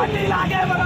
पाटिल आगे बढ़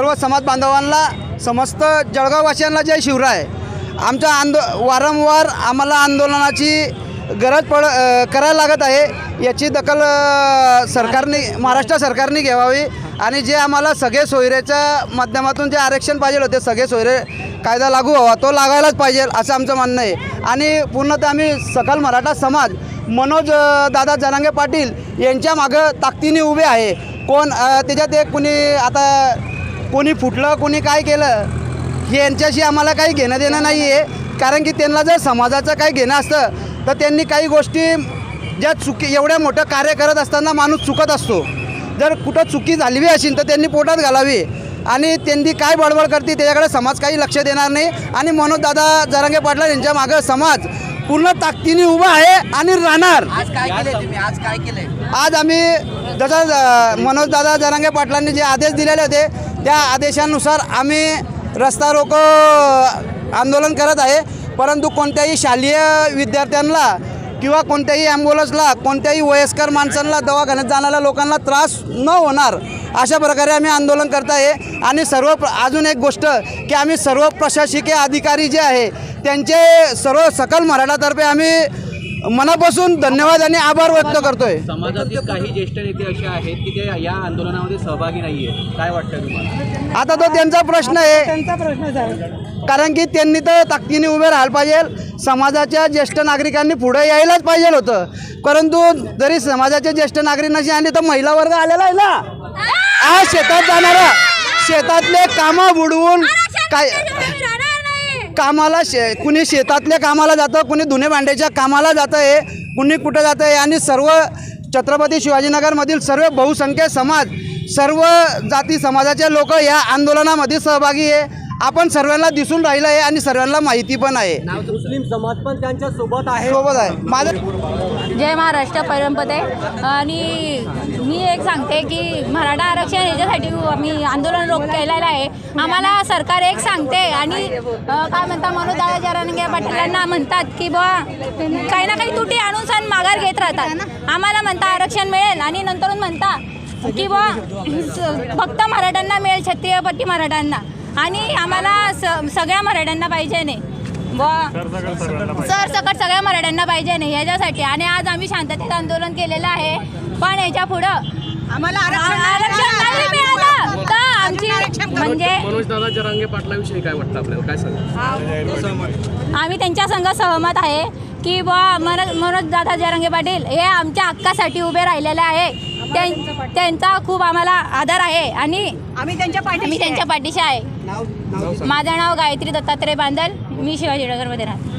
सर्व समाज बांधवांना समस्त जळगाववासियांना जय शिवराय. आमच्या आंदो वारंवार आम्हाला आंदोलनाची गरज पड करायला लागत आहे. याची दखल सरकारने महाराष्ट्र सरकारने घ्यावी आणि जे आम्हाला सगळे सोयरेच्या माध्यमातून जे आरक्षण पाहिजे होते सगळे सोयरे कायदा लागू व्हावा तो लागायलाच पाहिजे असं आमचं म्हणणं आहे. आणि पूर्णतः आम्ही सकल मराठा समाज मनोज दादा जरांगे पाटील यांच्या मागं ताकदीने उभे आहे. कोण त्याच्यात एक कुणी आता कोणी फुटलं कोणी काय केलं हे यांच्याशी आम्हाला काही घेणं देणं नाही आहे. कारण की त्यांना जर समाजाचं काही घेणं असतं तर त्यांनी काही गोष्टी ज्या चुकी एवढ्या मोठं कार्य करत असताना माणूस चुकत असतो. जर कुठं चुकी झाली बी असेल तर त्यांनी पोटात घालावी. आणि त्यांनी काय बडबड करते त्याच्याकडे समाज काही लक्ष देणार नाही. आणि मनोज दादा जरांगे पाटला यांच्या मागं समाज पूर्ण ताकदीने उभा आहे आणि राहणार. आज काय केले तुम्ही? आज काय केलंय? आज आम्ही जसं मनोजदादा जरांगे पाटलांनी जे आदेश दिलेले होते त्या आदेशानुसार आम्ही रस्ता रोको आंदोलन करत आहे. परंतु कोणत्याही शालेय विद्यार्थ्यांना किंवा कोणत्याही ॲम्ब्युलन्सला कोणत्याही वयस्कर माणसांना दवाखान्यात जाणाऱ्या लोकांना त्रास न होणार अशा प्रकारे आम्ही आंदोलन करत आहे. आणि सर्व प्र अजून एक गोष्ट की आम्ही सर्व प्रशासकीय अधिकारी जे आहे त्यांचे सर्व सकल मराठातर्फे आम्ही मनापासून धन्यवाद आणि आभार व्यक्त करतोय. समाजातील काही ज्येष्ठ नेते असे आहेत की ते या आंदोलनामध्ये सहभागी नाहीये? काय वाटतं तुम्हाला? आता तो त्यांचा प्रश्न आहे. कारण की त्यांनी तर ताकदीने उभे राहायला पाहिजे. समाजाच्या ज्येष्ठ नागरिकांनी पुढे यायलाच पाहिजे होतं. परंतु जरी समाजाचे ज्येष्ठ नागरिक नसे आले तर महिला वर्ग आलेला आहे ना? आज शेतात जाणारा. शेतातले कामं बुडवून काय कामाला शे कुणी शेतातल्या कामाला जातं कुणी धुणे भांड्याच्या कामाला जातं आहे कुणी कुठं जातं आहे आणि सर्व छत्रपती शिवाजीनगरमधील सर्व बहुसंख्य समाज सर्व जाती समाजाचे लोक या आंदोलनामध्ये सहभागी आहे. आपण सर्वांना दिसून राहिलं आहे आणि सर्वांना माहिती पण आहे. मुस्लिम समाज पण त्यांच्यासोबत आहे. सोबत आहे. माझं जय महाराष्ट्र परमपदे. आणि मी एक सांगते की मराठा आरक्षण याच्यासाठी आम्ही आंदोलन रोख केलेलं आहे. आम्हाला सरकार एक सांगते आणि काय म्हणता मनोज दादा जरांगे पाटीलांना म्हणतात की बुवा काही ना काही तुटी आणून सण माघार घेत राहतात. आम्हाला म्हणता आरक्षण मिळेल आणि नंतरून म्हणता की बुवा स- फक्त मराठ्यांना मिळेल छत्रीयपट्टी मराठ्यांना. आणि आम्हाला स सगळ्या मराठ्यांना पाहिजे नाही. बुवा सरसकट सगळ्या मराठ्यांना पाहिजे नाही याच्यासाठी. आणि आज आम्ही शांततेत आंदोलन केलेलं आहे. पण याच्या पुढं आम्हाला आरक्षण नाही मिळालं आमची म्हणजे मनोज दादा जरांगे पाटलाविषयी काय वाटतं आपल्याला? काय सांगा आम्ही त्यांच्या संघ सहमत आहे की बुवा मनोज मनोज दादा जरांगे पाटील हे आमच्या हक्कासाठी उभे राहिलेले आहे. त्यां- त्यांचा खूप आम्हाला आदर आहे आणि आम्ही त्यांच्या आम्ही पाठीशी त्यांच्या पाठीशी आहे. माझं नाव गायत्री दत्तात्रय बांदल. मी शिवाजीनगरमध्ये राहते.